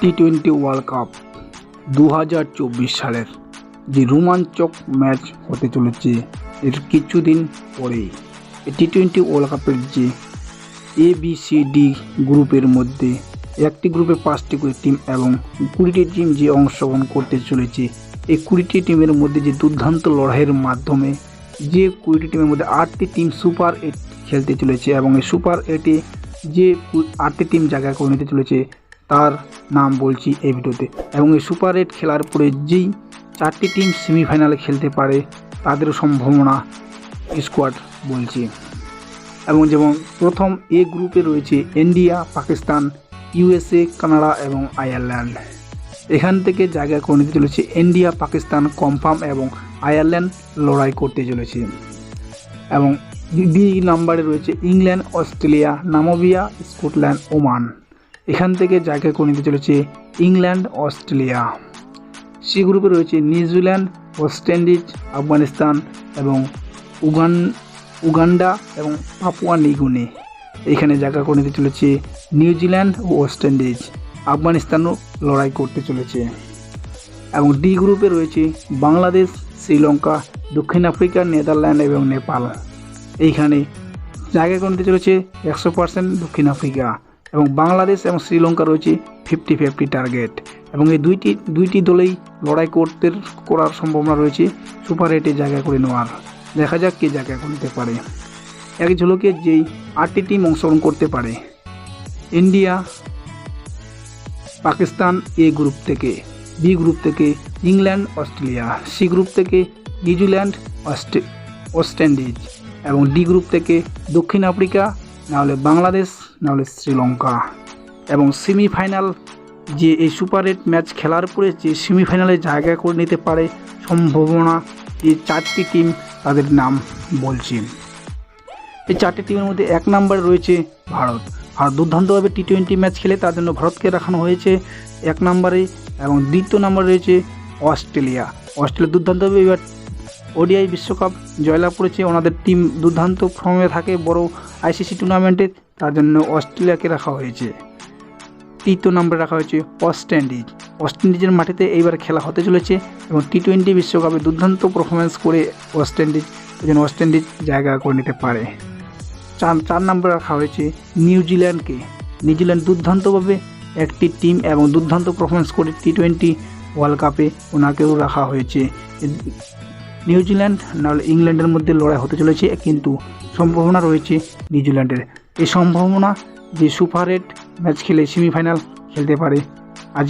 T twenty world cup দু হাজার চব্বিশ সালের যে রোমাঞ্চক ম্যাচ হতে চলেছে, এর কিছুদিন পরেই। টি টোয়েন্টি ওয়ার্ল্ড কাপের যে এ বি সি ডি গ্রুপের মধ্যে একটি গ্রুপে পাঁচটি করে টিম এবং কুড়িটি টিম যে অংশগ্রহণ করতে চলেছে, এই কুড়িটি টিমের মধ্যে যে দুর্দান্ত লড়াইয়ের মাধ্যমে যে কুড়িটি টিমের মধ্যে আটটি টিম সুপার এইট খেলতে চলেছে এবং এই সুপার এইটে যে আটটি টিম জায়গা করে নিতে চলেছে তার নাম বলছি এই ভিডিওতে। এবং এই সুপার এইট খেলার পরে যেই চারটি টিম সেমিফাইনালে খেলতে পারে তাদের সম্ভাবনা স্কোয়াড বলছি। এবং যেমন প্রথম এ গ্রুপে রয়েছে ইন্ডিয়া, পাকিস্তান ইউএসএ কানাডা এবং আয়ারল্যান্ড। এখান থেকে জায়গা করে নিতে চলেছে ইন্ডিয়া, পাকিস্তান কনফার্ম এবং আয়ারল্যান্ড লড়াই করতে চলেছে। এবং বি নাম্বারে রয়েছে England, Australia, Namibia, Scotland, Oman. এখান থেকে জায়গা করে নিতে চলেছে ইংল্যান্ড, অস্ট্রেলিয়া। সি গ্রুপে রয়েছে নিউজিল্যান্ড, ওয়েস্ট ইন্ডিজ, আফগানিস্তান এবং উগান, উগান্ডা এবং পাপুয়া নিগুনে। এখানে জায়গা করে নিতে চলেছে নিউজিল্যান্ড ও ওয়েস্ট ইন্ডিজ। আফগানিস্তানও লড়াই করতে চলেছে। এবং ডি গ্রুপে রয়েছে বাংলাদেশ, শ্রীলঙ্কা, দক্ষিণ আফ্রিকা, নেদারল্যান্ড এবং নেপাল। এইখানে জায়গা করে নিতে চলেছে একশো পার্সেন্ট দক্ষিণ আফ্রিকা। এবং বাংলাদেশ এবং শ্রীলঙ্কা রয়েছে ফিফটি ফিফটি টার্গেট এবং এই দুইটি দুইটি দলেই লড়াই করতে, করার সম্ভাবনা রয়েছে সুপার এইটে জায়গা করে নেওয়ার। দেখা যাক কে জায়গা করে নিতে পারে। এক ঝলকে যেই আটটি টিম অংশগ্রহণ করতে পারে, ইন্ডিয়া, পাকিস্তান এ গ্রুপ থেকে বি গ্রুপ থেকে ইংল্যান্ড, অস্ট্রেলিয়া সি গ্রুপ থেকে নিউজিল্যান্ড ওয়েস্ট ইন্ডিজ এবং ডি গ্রুপ থেকে দক্ষিণ আফ্রিকা, নাহলে বাংলাদেশ নাহলে শ্রীলঙ্কা। এবং সেমিফাইনাল যে এই সুপার এইট ম্যাচ খেলার পরে যে সেমিফাইনালে জায়গা করে নিতে পারে সম্ভাবনা যে চারটি টিম তাদের নাম বলছি। এই চারটি টিমের মধ্যে এক নম্বরে রয়েছে ভারত। আর দুর্দান্তভাবে টি টোয়েন্টি ম্যাচ খেলে তার জন্য ভারতকে রাখানো হয়েছে এক নম্বরে এবং দ্বিতীয় নম্বরে রয়েছে অস্ট্রেলিয়া। অস্ট্রেলিয়া দুর্দান্তভাবে এবার ওডিআই বিশ্বকাপ জয়লাভ করেছে ওনাদের টিম দুর্দান্ত ফর্মে থাকে বড় আইসিসি টুর্নামেন্টে তার জন্য অস্ট্রেলিয়াকে রাখা হয়েছে। তৃতীয় নম্বরে রাখা হয়েছে ওয়েস্ট ইন্ডিজ ওয়েস্ট ইন্ডিজের মাটিতে এইবার খেলা হতে চলেছে এবং টি টোয়েন্টি বিশ্বকাপে দুর্দান্ত পারফরমেন্স করে ওয়েস্ট ইন্ডিজ জন্য ওয়েস্ট ইন্ডিজ জায়গা করে নিতে পারে। চার চার নম্বরে রাখা হয়েছে নিউজিল্যান্ডকে নিউজিল্যান্ড দুর্দান্তভাবে একটি টিম এবং দুর্দান্ত পারফরমেন্স করে টি টোয়েন্টি ওয়ার্ল্ড কাপে ওনাকেও রাখা হয়েছে। নিউজিল্যান্ড, নাহলে ইংল্যান্ডের মধ্যে লড়াই হতে চলেছে, কিন্তু সম্ভাবনা রয়েছে নিউজিল্যান্ডের। এই সম্ভাবনা যে সুপার এইট ম্যাচ খেলে সেমিফাইনাল খেলতে পারে। আজ